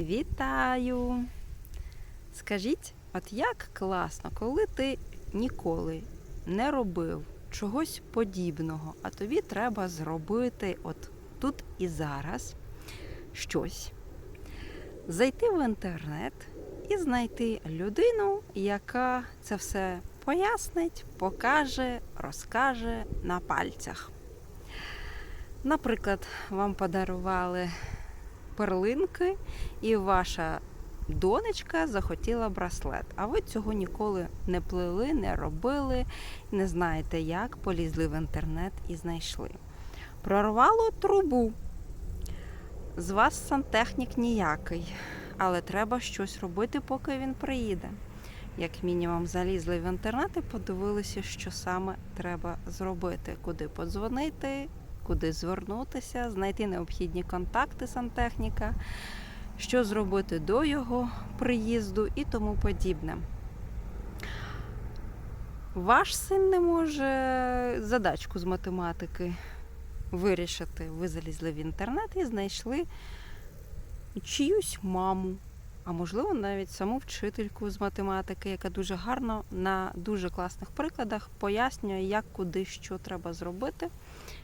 Вітаю! Скажіть, от як класно, коли ти ніколи не робив чогось подібного, а тобі треба зробити от тут і зараз щось, зайти в інтернет і знайти людину, яка це все пояснить, покаже, розкаже на пальцях. Наприклад, вам подарували перлинки, і ваша донечка захотіла браслет. А ви цього ніколи не плели, не робили, не знаєте як, полізли в інтернет і знайшли. Прорвало трубу. З вас сантехнік ніякий, але треба щось робити, поки він приїде. Як мінімум, залізли в інтернет і подивилися, що саме треба зробити, куди подзвонити, куди звернутися, знайти необхідні контакти сантехніка, що зробити до його приїзду і тому подібне. Ваш син не може задачку з математики вирішити. Ви залізли в інтернет і знайшли чиюсь маму, а можливо навіть саму вчительку з математики, яка дуже гарно на дуже класних прикладах пояснює, як куди що треба зробити,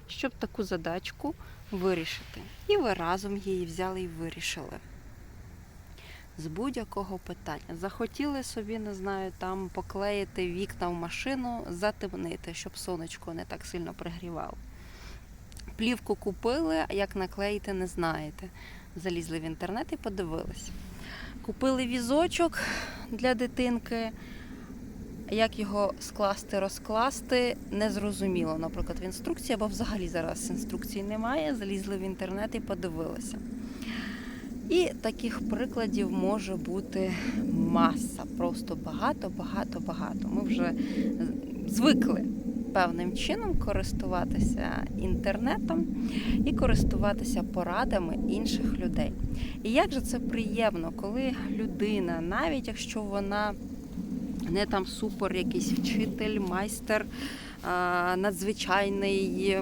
щоб таку задачку вирішити. І ви разом її взяли і вирішили. З будь-якого питання. Захотіли собі, не знаю, там поклеїти вікна в машину, затемнити, щоб сонечко не так сильно пригрівало. Плівку купили, а як наклеїти, не знаєте. Залізли в інтернет і подивилися. Купили візочок для дитинки. Як його скласти, розкласти, незрозуміло. Наприклад, в інструкції, або взагалі зараз інструкції немає. Залізли в інтернет і подивилися. І таких прикладів може бути маса, просто багато, багато, багато. Ми вже звикли певним чином користуватися інтернетом і користуватися порадами інших людей. І як же це приємно, коли людина, навіть якщо вона не там супер, якийсь вчитель, майстер, надзвичайний,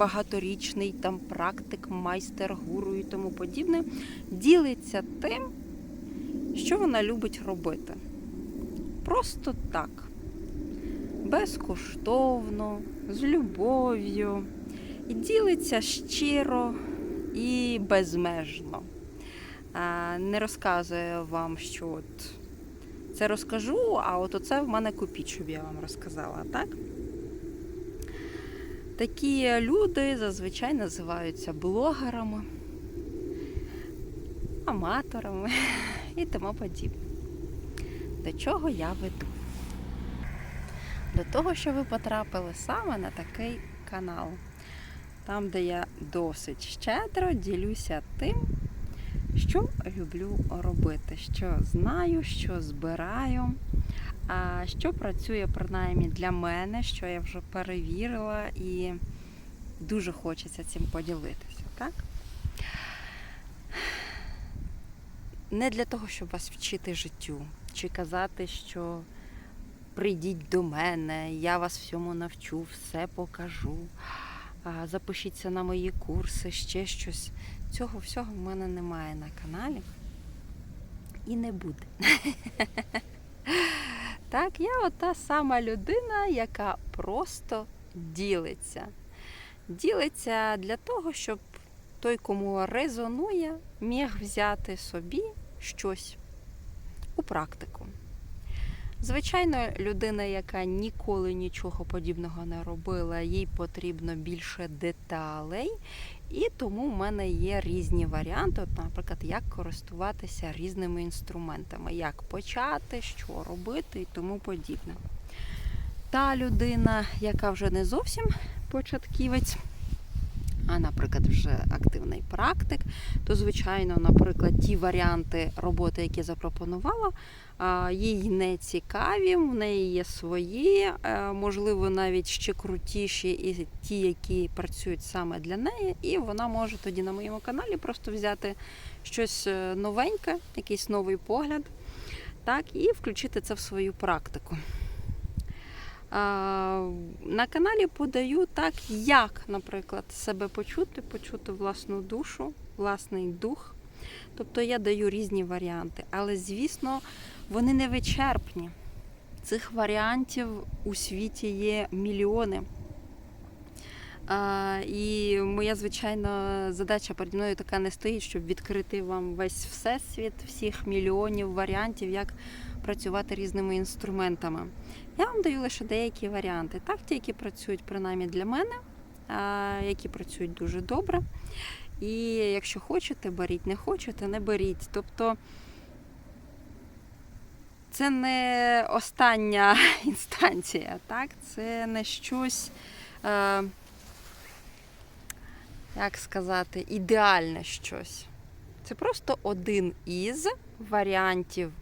багаторічний там практик, майстер, гуру і тому подібне, ділиться тим, що вона любить робити. Просто так безкоштовно, з любов'ю, і ділиться щиро і безмежно. Не розказує вам, що от це розкажу, а от оце в мене купіть, щоб я вам розказала, так? Такі люди зазвичай називаються блогерами, аматорами і тому подібне. До чого я веду? До того, що ви потрапили саме на такий канал, там, де я досить щедро ділюся тим, що люблю робити, що знаю, що збираю, що працює принаймні для мене, що я вже перевірила і дуже хочеться цим поділитися. так? Не для того, щоб вас вчити життю, чи казати, що прийдіть до мене, я вас всьому навчу, все покажу. Запишіться на мої курси, ще щось. Цього всього в мене немає на каналі. І не буде. Так, я ота сама людина, яка просто ділиться. Ділиться для того, щоб той, кому резонує, міг взяти собі щось у практику. Звичайно, людина, яка ніколи нічого подібного не робила, їй потрібно більше деталей, і тому в мене є різні варіанти, От, наприклад, як користуватися різними інструментами, як почати, що робити і тому подібне. Та людина, яка вже не зовсім початківець, а, наприклад, вже активний практик, то, звичайно, наприклад, ті варіанти роботи, які запропонувала, їй не цікаві, в неї є свої, е, можливо, навіть ще крутіші, і ті, які працюють саме для неї. І вона може тоді на моєму каналі просто взяти щось е, новеньке, якийсь новий погляд, так, і включити це в свою практику. На каналі подаю так, як, наприклад, себе почути, почути власну душу, власний дух, Тобто я даю різні варіанти, але звісно, вони не вичерпні. Цих варіантів у світі є мільйони. А, і моя звичайна задача переді мною така не стоїть, щоб відкрити вам весь всесвіт, всіх мільйонів варіантів, як працювати різними інструментами. Я вам даю лише деякі варіанти. Так, ті, які працюють принаймні для мене, які працюють дуже добре. І якщо хочете, беріть, не хочете, не беріть. Тобто це не остання інстанція, так? Це не щось, е, як сказати, ідеальне щось. Це просто один із варіантів,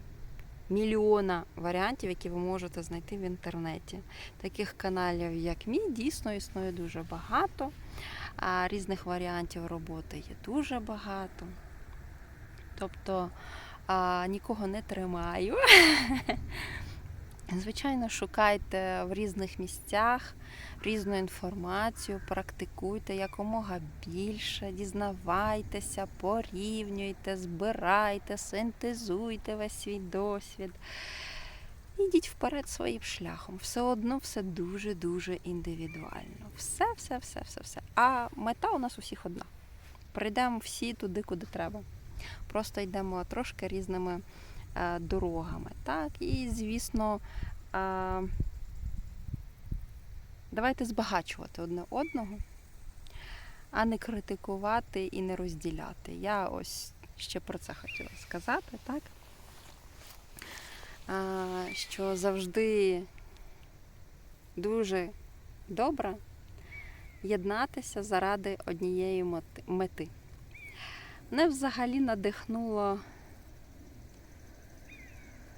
мільйона варіантів, які ви можете знайти в інтернеті. Таких каналів, як мій, дійсно існує дуже багато. А різних варіантів роботи є дуже багато. Тобто а, нікого не тримаю. Звичайно, шукайте в різних місцях різну інформацію, практикуйте якомога більше, дізнавайтеся, порівнюйте, збирайте, синтезуйте весь свій досвід. Ідіть вперед своїм шляхом. Все одно все дуже-дуже індивідуально. Все, все, все, все, все. А мета у нас усіх одна. Прийдемо всі туди, куди треба. Просто йдемо трошки різними дорогами. Так? І, звісно, е, давайте збагачувати одне одного, а не критикувати і не розділяти. Я ось ще про це хотіла сказати, так? Що завжди дуже добре єднатися заради однієї мети. Мене взагалі надихнуло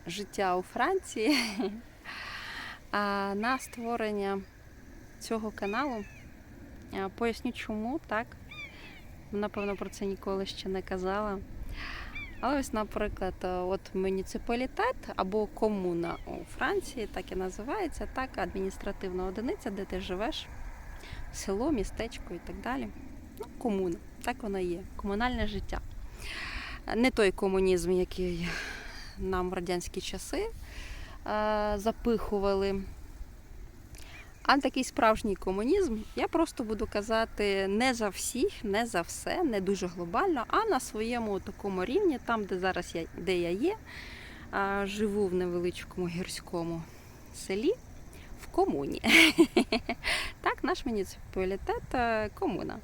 життя у Франції а на створення цього каналу. Поясню чому, так? Напевно, про це ніколи ще не казала. Але ось, наприклад, е, от муніципалітет або комуна у Франції, так і називається, так, адміністративна одиниця, де ти живеш, село, містечко і так далі. Ну, комуна, так воно є, комунальне життя. Не той комунізм, який нам в радянські часи е, запихували. А такий справжній комунізм, я просто буду казати не за всіх, не за все, не дуже глобально, а на своєму такому рівні, там, де зараз я, де я є, живу в невеличкому гірському селі в комуні. Так, наш муніципалітет е, комуна.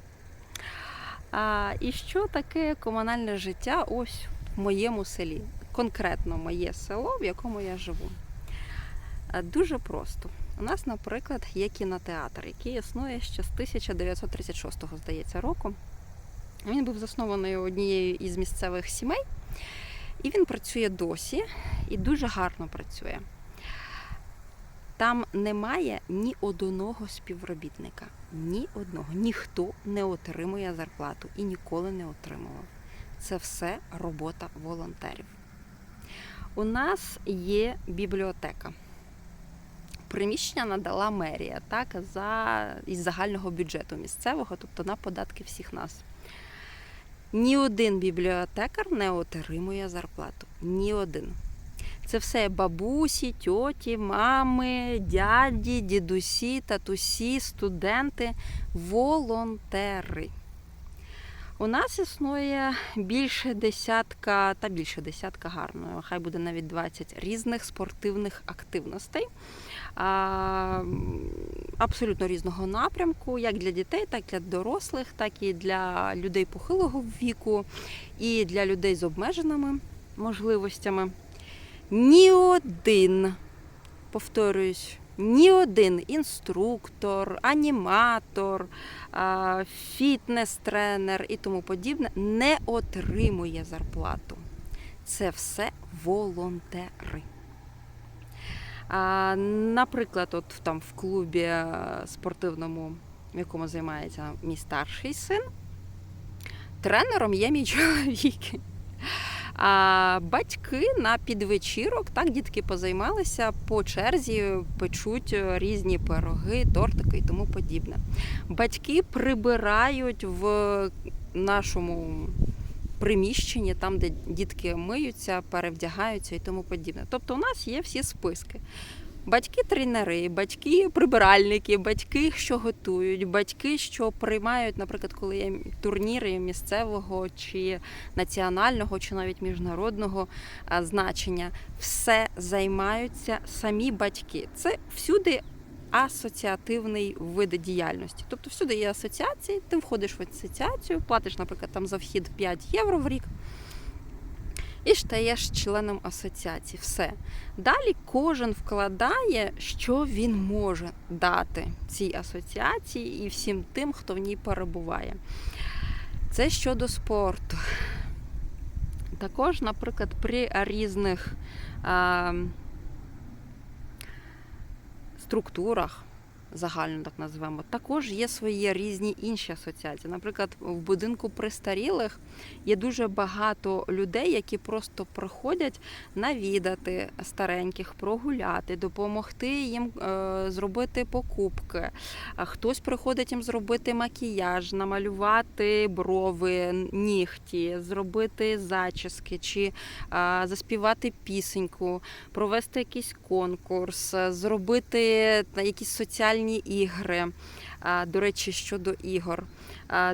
А, і що таке комунальне життя ось в моєму селі? Конкретно моє село, в якому я живу. Е, Дуже просто. У нас, наприклад, є кінотеатр, який існує ще з 1936 здається, року. Він був заснований однією із місцевих сімей, і він працює досі і дуже гарно працює. Там немає ні одного співробітника, ні одного. Ніхто не отримує зарплату і ніколи не отримував. Це все робота волонтерів. У нас є бібліотека приміщення надала мерія так, за, із загального бюджету місцевого, тобто на податки всіх нас. Ні один бібліотекар не отримує зарплату. Ні один. Це все бабусі, тьоті, мами, дяді, дідусі, татусі, студенти, волонтери. У нас існує більше десятка, та більше десятка гарно, хай буде навіть 20 різних спортивних активностей абсолютно різного напрямку, як для дітей, так і для дорослих, так і для людей похилого віку, і для людей з обмеженими можливостями. Ні один, повторююсь, ні один інструктор, аніматор, фітнес-тренер і тому подібне не отримує зарплату. Це все волонтери. Наприклад, от там в клубі е, спортивному, в якому займається мій старший син, тренером є мій чоловік. А батьки на підвечірок, так, дітки позаймалися по черзі, печуть різні пироги, тортики і тому подібне. Батьки прибирають в нашому приміщенні, там, де дітки миються, перевдягаються і тому подібне. Тобто, у нас є всі списки. Батьки-тренери, батьки-прибиральники, батьки, що готують, батьки, що приймають, наприклад, коли є турніри місцевого чи національного, чи навіть міжнародного значення, все займаються самі батьки. Це всюди асоціативний вид діяльності. Тобто всюди є асоціації, ти входиш в асоціацію, платиш, наприклад, там за вхід 5 євро в рік. І стаєш членом асоціації. Все. Далі кожен вкладає, що він може дати цій асоціації і всім тим, хто в ній перебуває. Це щодо спорту. Також, наприклад, при різних а, структурах, загально так назвемо, також є свої різні інші асоціації. Наприклад, в будинку престарілих є дуже багато людей, які просто приходять навідати стареньких, прогуляти, допомогти їм е, зробити покупки. Хтось приходить їм зробити макіяж, намалювати брови, нігті, зробити зачіски чи е, заспівати пісеньку, провести якийсь конкурс, зробити якісь соціальні ігри. До речі, щодо ігор,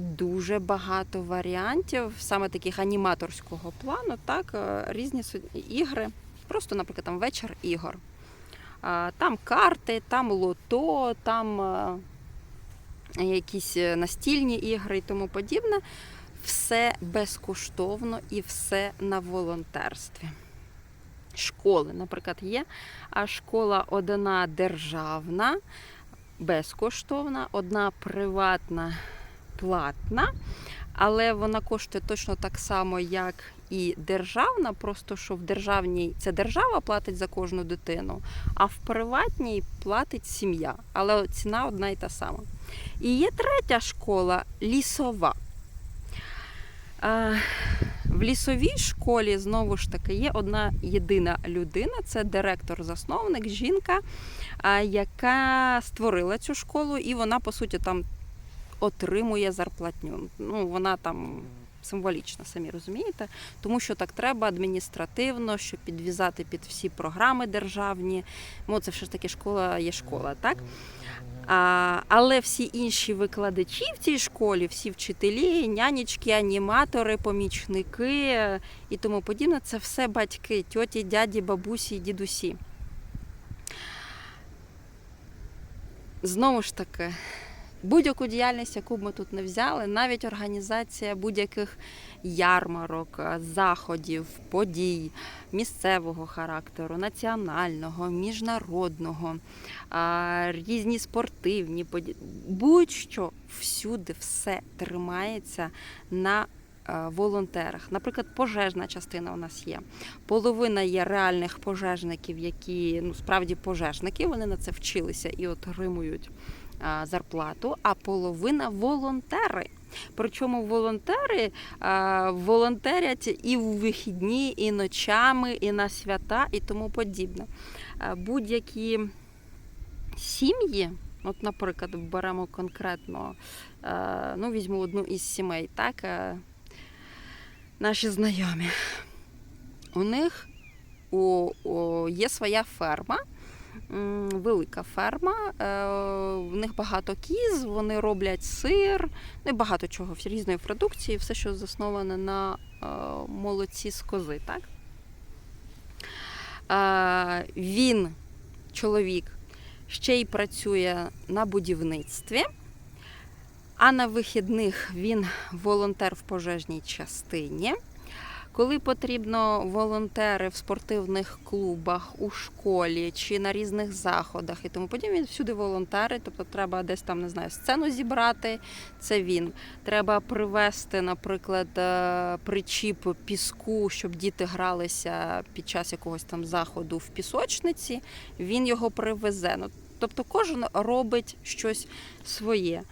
дуже багато варіантів, саме таких аніматорського плану, так, е, різні ігри. Просто, наприклад, там вечір ігор. Там карти, там лото, там е, якісь е, настільні ігри і тому подібне. Все безкоштовно і все на волонтерстві. Школи, наприклад, є. А школа одна державна, безкоштовна, одна приватна, платна, але вона коштує точно так само, як і державна, просто що в державній це держава платить за кожну дитину, а в приватній платить сім'я. Але ціна одна і та сама. І є третя школа лісова. В лісовій школі знову ж таки є одна єдина людина, це директор-засновник, жінка, яка створила цю школу, і вона, по суті, там отримує зарплатню. Ну, вона там символічна, самі розумієте, тому що так треба адміністративно, щоб підв'язати під всі програми державні. Ну, це все ж таки школа є школа, так? А, але всі інші викладачі в цій школі, всі вчителі, нянечки, аніматори, помічники е, і тому подібне, це все батьки, тьоті, дяді, бабусі, дідусі. Знову ж таки, будь-яку діяльність, яку б ми тут не взяли, навіть організація будь-яких ярмарок, е, заходів, подій місцевого характеру, національного, міжнародного, різні спортивні події, будь-що всюди все тримається на е, волонтерах. Наприклад, пожежна частина у нас є. Половина є реальних пожежників, які ну справді пожежники, вони на це вчилися і отримують зарплату, а половина волонтери. Причому волонтери а, волонтерять і в вихідні, і ночами, і на свята, і тому подібне. А, Будь-які сім'ї, от, наприклад, беремо конкретно, е, ну, візьму одну із сімей, так, е, наші знайомі. У них у, у, є своя ферма, велика ферма. Е, в них багато кіз, вони роблять сир, ну і багато чого, різної продукції, все, що засноване на е, молоці з кози. Так? Е, він, чоловік, ще й працює на будівництві. А на вихідних він волонтер в пожежній частині. Коли потрібно волонтери в спортивних клубах, у школі чи на різних заходах і тому подібне, він всюди волонтери. Тобто треба десь там не знаю, сцену зібрати. Це він. Треба привезти, наприклад, е, причіп піску, щоб діти гралися під час якогось там заходу в пісочниці. Він його привезе. Ну, Тобто кожен робить щось своє.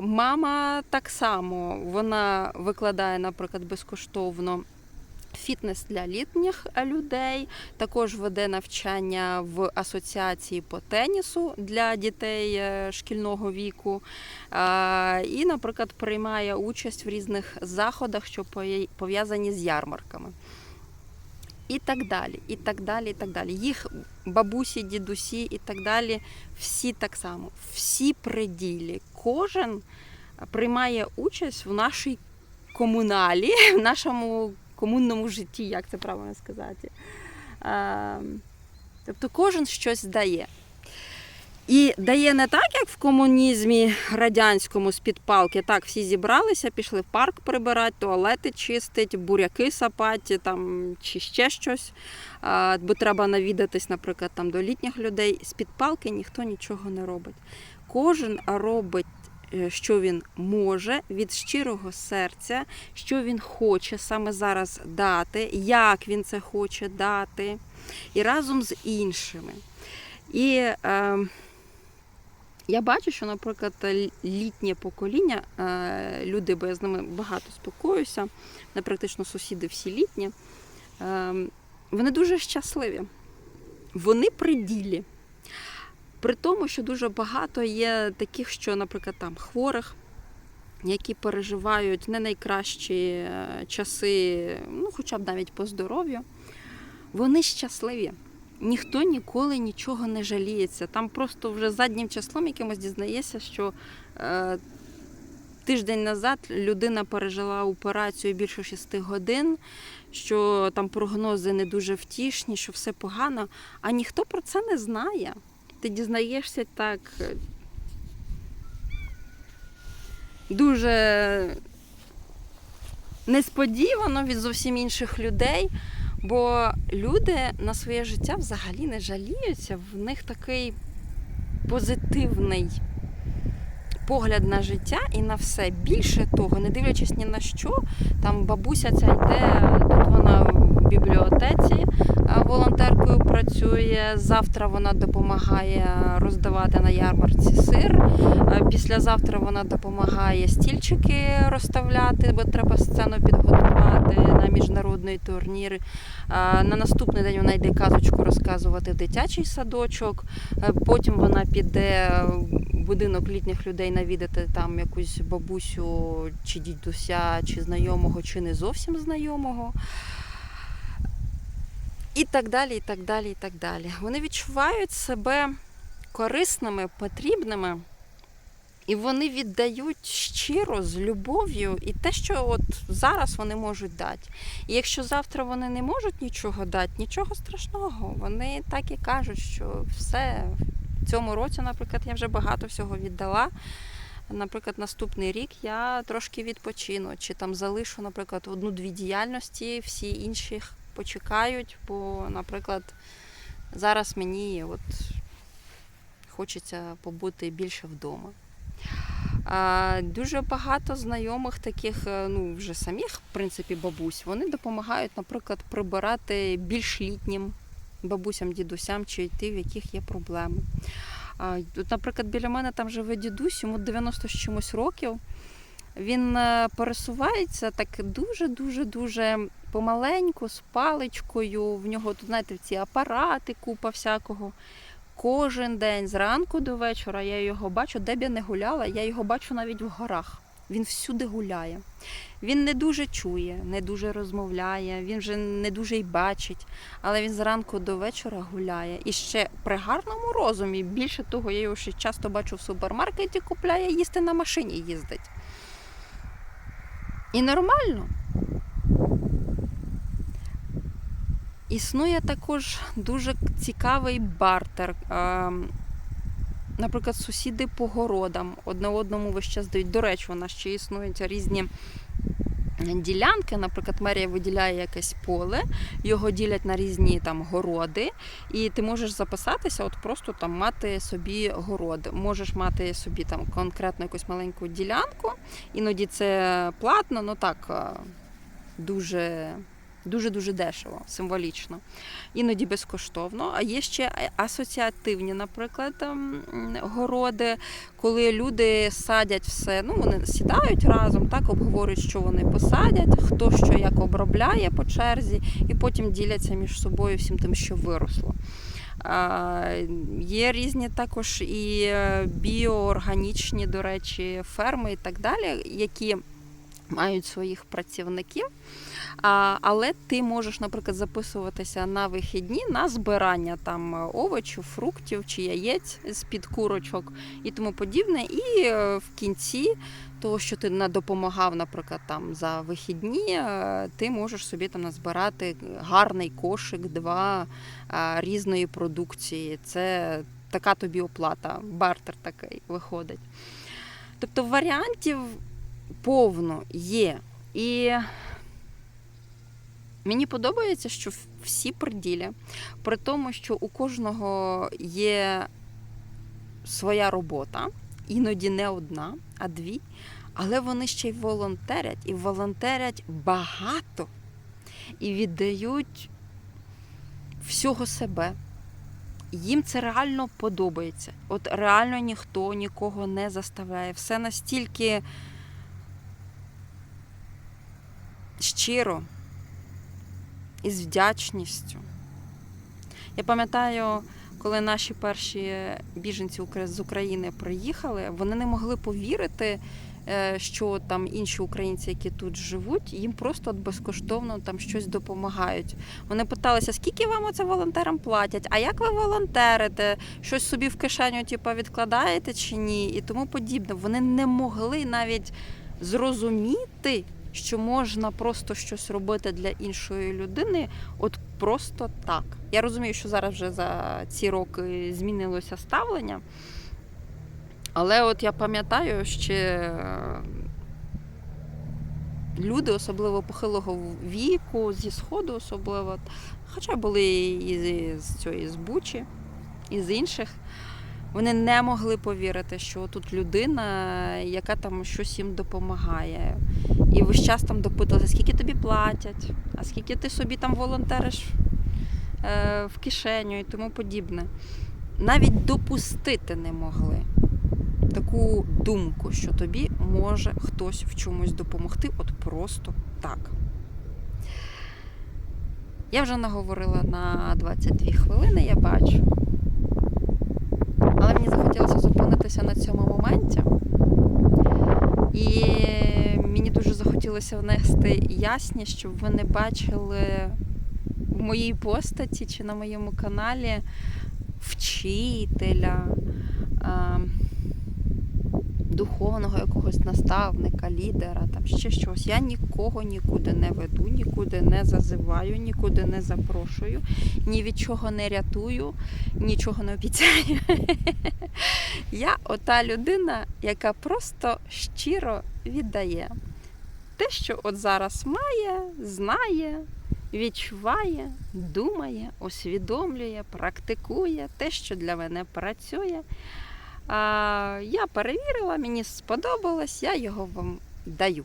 Мама так само вона викладає, наприклад, безкоштовно Фітнес для літніх людей, також веде навчання в асоціації по тенісу для дітей е, шкільного віку. І, наприклад, приймає участь в різних заходах, що пов'язані з ярмарками. І так далі, і так далі, і так далі. Їх бабусі, дідусі і так далі, всі так само, всі при ділі. Кожен приймає участь в нашій комуналі, в нашому комунному житті, як це правильно сказати. Тобто кожен щось дає. І дає не так, як в комунізмі радянському з-під палки. Так, всі зібралися, пішли в парк прибирати, туалети чистить, буряки сапати там, чи ще щось. А, Бо треба навідатись, наприклад, там, до літніх людей. З-під палки ніхто нічого не робить. Кожен робить, що він може від щирого серця, що він хоче саме зараз дати, як він це хоче дати, і разом з іншими. І е, я бачу, що, наприклад, літнє покоління, е, люди, бо я з ними багато спілкуюся, не практично сусіди всі літні, е, вони дуже щасливі. Вони при ділі. При тому, що дуже багато є таких, що, наприклад, там хворих, які переживають не найкращі е, часи, ну, хоча б навіть по здоров'ю, вони щасливі. Ніхто ніколи нічого не жаліється. Там просто вже заднім числом якимось дізнаєшся, що е, тиждень назад людина пережила операцію більше 6 годин, що там прогнози не дуже втішні, що все погано, а ніхто про це не знає. Ти дізнаєшся так е, дуже несподівано від зовсім інших людей. Бо люди на своє життя взагалі не жаліються. В них такий позитивний погляд на життя і на все. Більше того, не дивлячись ні на що, там бабуся ця йде, тут вона в бібліотеці волонтеркою працює. Завтра вона допомагає роздавати на ярмарці сир. Післязавтра вона допомагає стільчики розставляти, бо треба сцену підготувати на міжнародний турнір. На наступний день вона йде казочку розказувати в дитячий садочок. Потім вона піде в будинок літніх людей навідати там якусь бабусю чи дідуся, чи знайомого, чи не зовсім знайомого. І так далі, і так далі, і так далі. Вони відчувають себе корисними, потрібними. І вони віддають щиро з любов'ю і те, що от зараз вони можуть дати. І якщо завтра вони не можуть нічого дати, нічого страшного. Вони так і кажуть, що все в цьому році, наприклад, я вже багато всього віддала. Наприклад, наступний рік я трошки відпочину, чи там залишу, наприклад, одну-дві діяльності, всі інші почекають, бо, наприклад, зараз мені от хочеться побути більше вдома. Дуже багато знайомих таких, е, ну вже самих, в принципі, бабусь, вони допомагають, наприклад, прибирати більш літнім бабусям, дідусям, чи йти, в яких є проблеми. Тут, наприклад, біля мене там живе дідусь, йому 90 з чимось років. Він е, пересувається так дуже-дуже дуже помаленьку, з паличкою. В нього тут, знаєте, ці апарати, купа всякого. Кожен день зранку до вечора я його бачу, де б я не гуляла, я його бачу навіть в горах. Він всюди гуляє. Він не дуже чує, не дуже розмовляє, він вже не дуже й бачить, але він зранку до вечора гуляє. І ще при гарному розумі, більше того, я його ще часто бачу в супермаркеті, купляє їсти на машині їздить. І нормально. Існує також дуже цікавий бартер. Ем, Наприклад, сусіди по городам одне одному весь час дають. До речі, нас ще існують різні ділянки. Наприклад, мерія виділяє якесь поле, його ділять на різні там городи, і ти можеш записатися, от просто там мати собі город. Можеш мати собі там конкретно якусь маленьку ділянку. Іноді це платно, ну так е, дуже Дуже-дуже дешево, символічно. Іноді безкоштовно. А є ще асоціативні, наприклад, ем, городи, коли люди садять все. Ну, вони сідають разом, так, обговорюють, що вони посадять, хто що як обробляє по черзі, і потім діляться між собою всім тим, що виросло. Є різні також і е, біоорганічні, до речі, ферми і так далі, які мають своїх працівників. Але ти можеш, наприклад, записуватися на вихідні на збирання там овочів, фруктів чи яєць з-під курочок і тому подібне. І е, в кінці того, що ти допомагав, наприклад, там за вихідні, е, ти можеш собі там назбирати гарний кошик, два е, різної продукції. Це така тобі оплата, бартер такий виходить. Тобто варіантів повно є. І мені подобається, що всі при ділі, при тому, що у кожного є своя робота, іноді не одна, а дві. Але вони ще й волонтерять, і волонтерять багато і віддають всього себе. Їм це реально подобається. От реально ніхто нікого не заставляє. Все настільки щиро і з вдячністю. Я пам'ятаю, коли наші перші біженці з України приїхали, вони не могли повірити, е, що там інші українці, які тут живуть, їм просто от безкоштовно там щось допомагають. Вони питалися, скільки вам оце волонтерам платять, а як ви волонтерите, щось собі в кишеню типу, відкладаєте чи ні, і тому подібне. Вони не могли навіть зрозуміти, що можна просто щось робити для іншої людини, от просто так. Я розумію, що зараз вже за ці роки змінилося ставлення. Але от я пам'ятаю, ще люди, особливо похилого віку, зі Сходу особливо, хоча були і з цієї з Бучі, і з інших, вони не могли повірити, що тут людина, яка там щось їм допомагає. І весь час там допитувалися, скільки тобі платять, а скільки ти собі там волонтериш е, в кишеню і тому подібне. Навіть допустити не могли таку думку, що тобі може хтось в чомусь допомогти, от просто так. Я вже наговорила на 22 хвилини, я бачу. Але мені захотілося зупинитися на цьому моменті. І мені дуже захотілося внести ясність, щоб ви не бачили в моїй постаті чи на моєму каналі вчителя, духовного якогось наставника, лідера, там ще щось. Я нікого нікуди не веду, нікуди не зазиваю, нікуди не запрошую, ні від чого не рятую, нічого не обіцяю. Я ота людина, яка просто щиро віддає те, що от зараз має, знає. Відчуває, думає, усвідомлює, практикує те, що для мене працює. Я перевірила, мені сподобалось, я його вам даю.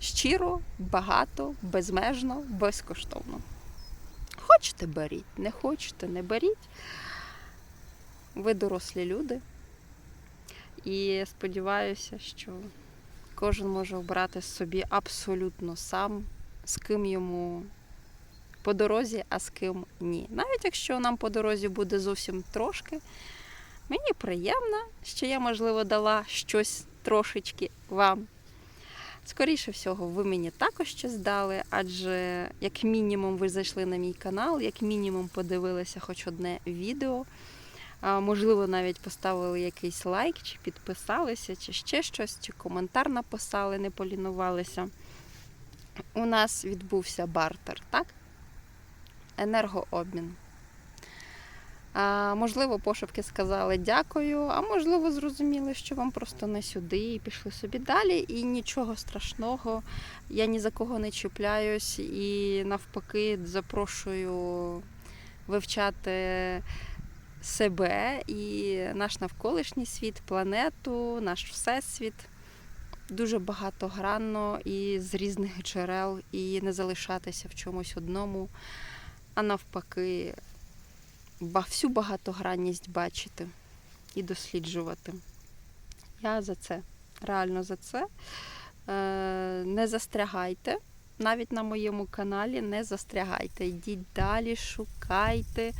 Щиро, багато, безмежно, безкоштовно. Хочете, беріть, не хочете, не беріть. Ви дорослі люди. І сподіваюся, що кожен може обрати собі абсолютно сам, з ким йому по дорозі, а з ким ні. Навіть якщо нам по дорозі буде зовсім трошки. Мені приємно, що я, можливо, дала щось трошечки вам. Скоріше всього, ви мені також щось дали, адже, як мінімум, ви зайшли на мій канал, як мінімум, подивилися хоч одне відео. Можливо, навіть поставили якийсь лайк, чи підписалися, чи ще щось, чи коментар написали, не полінувалися. У нас відбувся бартер, так? Енергообмін. А, Можливо, пошепки сказали дякую, а можливо, зрозуміли, що вам просто не сюди і пішли собі далі. І нічого страшного, я ні за кого не чіпляюсь і навпаки запрошую вивчати себе і наш навколишній світ, планету, наш всесвіт. дуже багатогранно і з різних джерел, і не залишатися в чомусь одному, а навпаки, всю багатогранність бачити і досліджувати. Я за це, реально за це. Е, Не застрягайте. Навіть на моєму каналі не застрягайте. Йдіть далі, шукайте,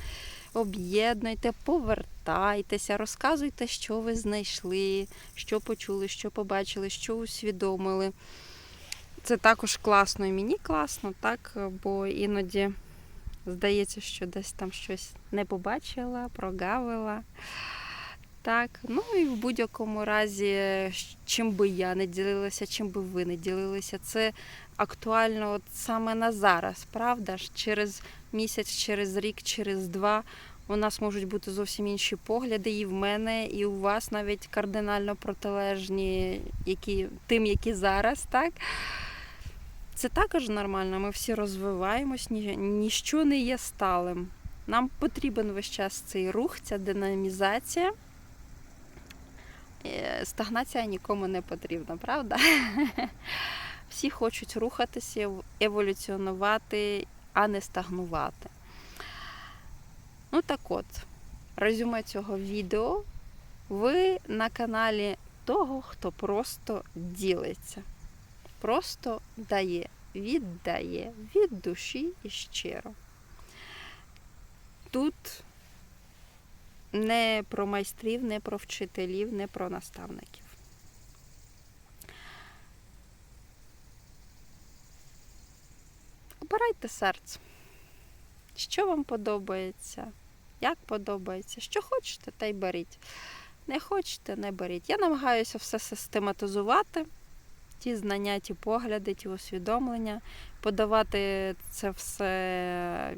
об'єднуйте, повертайтеся, розказуйте, що ви знайшли, що почули, що побачили, що усвідомили. Це також класно і мені класно, так? Бо іноді здається, що десь там щось не побачила, прогавила. Так, ну і в будь-якому разі, чим би я не ділилася, чим би ви не ділилися, це актуально от саме на зараз, правда ж? Через місяць, через рік, через два у нас можуть бути зовсім інші погляди, і в мене, і у вас навіть кардинально протилежні, які, тим, які зараз, так? Це також нормально, ми всі розвиваємось, ні, ніщо не є сталим. Нам потрібен весь час цей рух, ця динамізація. Е, Стагнація нікому не потрібна, правда? Всі хочуть рухатися, еволюціонувати, а не стагнувати. Ну так от, резюме цього відео. Ви на каналі того, хто просто ділиться. Просто дає, віддає від душі і щиро. Тут не про майстрів, не про вчителів, не про наставників. Обирайте серце. Що вам подобається? Як подобається? Що хочете, та й беріть. Не хочете, не беріть. Я намагаюся все систематизувати, ті знання, ті погляди, ті усвідомлення, подавати це все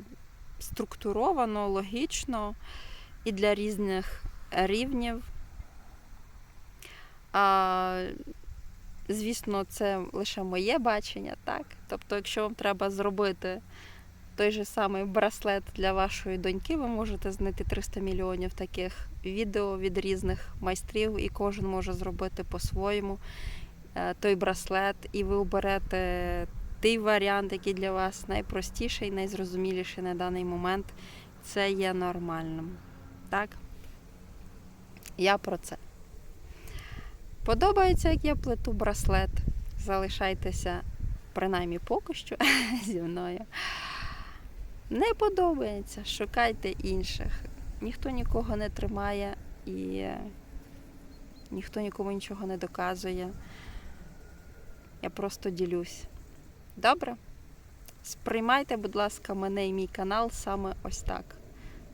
структуровано, логічно і для різних рівнів. А, звісно, це лише моє бачення, так? Тобто, якщо вам треба зробити той же самий браслет для вашої доньки, ви можете знайти 300 мільйонів таких відео від різних майстрів, і кожен може зробити по-своєму той браслет, і ви оберете той варіант, який для вас найпростіший, найзрозуміліший на даний момент. Це є нормальним. Так? Я про це. Подобається, як я плету браслет. Залишайтеся, принаймні поки що, зі мною. Не подобається, шукайте інших. Ніхто нікого не тримає і ніхто нікому нічого не доказує. Я просто ділюсь. Добре? Сприймайте, будь ласка, мене і мій канал саме ось так.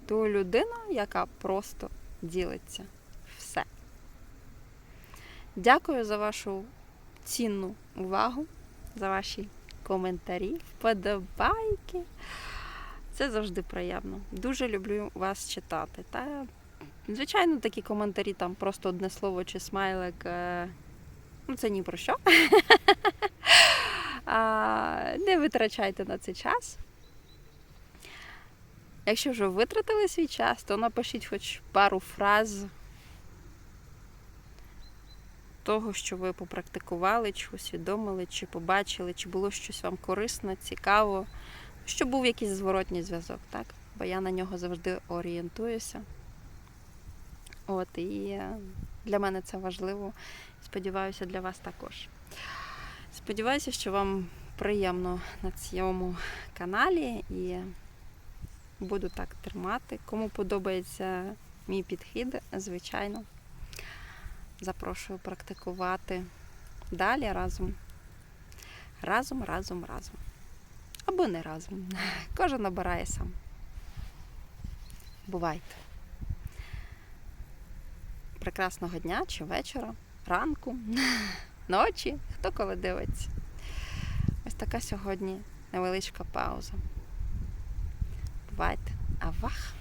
Ту людину, яка просто ділиться. Все. Дякую за вашу цінну увагу, за ваші коментарі, вподобайки. Це завжди приємно. Дуже люблю вас читати. Та, звичайно, такі коментарі, там просто одне слово чи смайлик. Ну, це ні про що. Не витрачайте на це час. Якщо вже витратили свій час, то напишіть хоч пару фраз того, що ви попрактикували, чи усвідомили, чи побачили, чи було щось вам корисно, цікаво, щоб був якийсь зворотній зв'язок, так? Бо я на нього завжди орієнтуюся. От, і е, для мене це важливо. Сподіваюся, для вас також. Сподіваюся, що вам приємно на цьому каналі і буду так тримати. Кому подобається мій підхід, звичайно, запрошую практикувати далі разом. Разом, разом, разом. Або не разом. Кожен обирає сам. Бувайте. Прекрасного дня чи вечора, ранку, ночі, хто коли дивиться. Ось така сьогодні невеличка пауза. Бувайте. Авах!